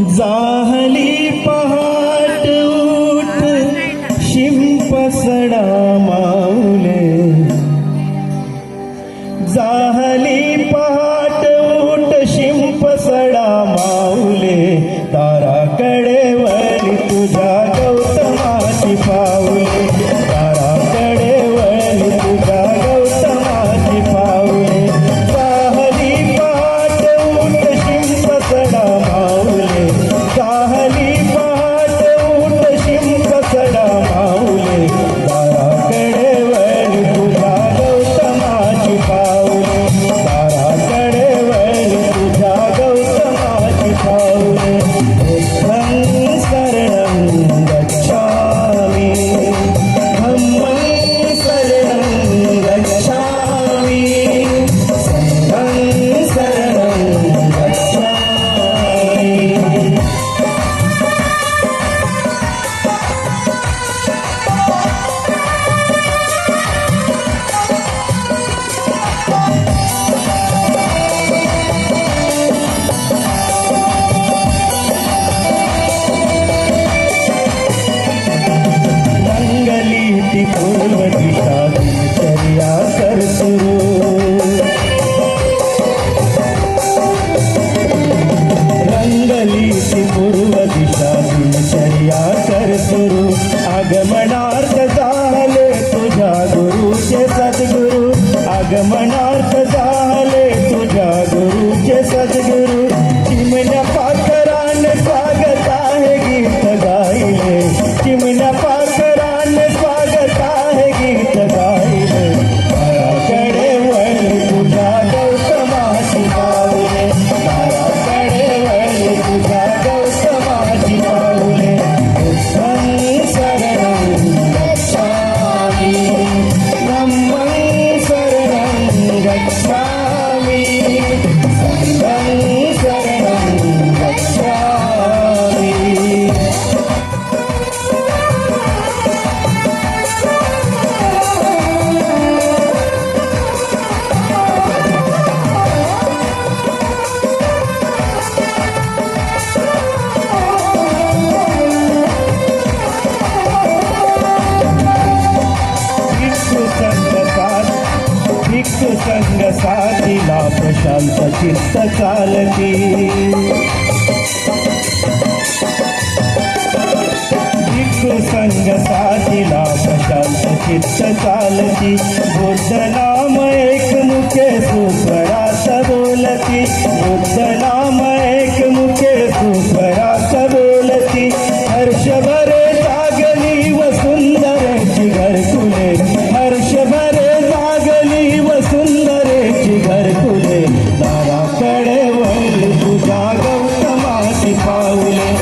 जाहली पहाड़ संग साधिला प्रशांत चित्त चालती दिक्कु संग साधिला प्रशांत चित्त चालती बुद्ध नाम एक मुखे सुपरात बोलती बुद्ध नाम Paula.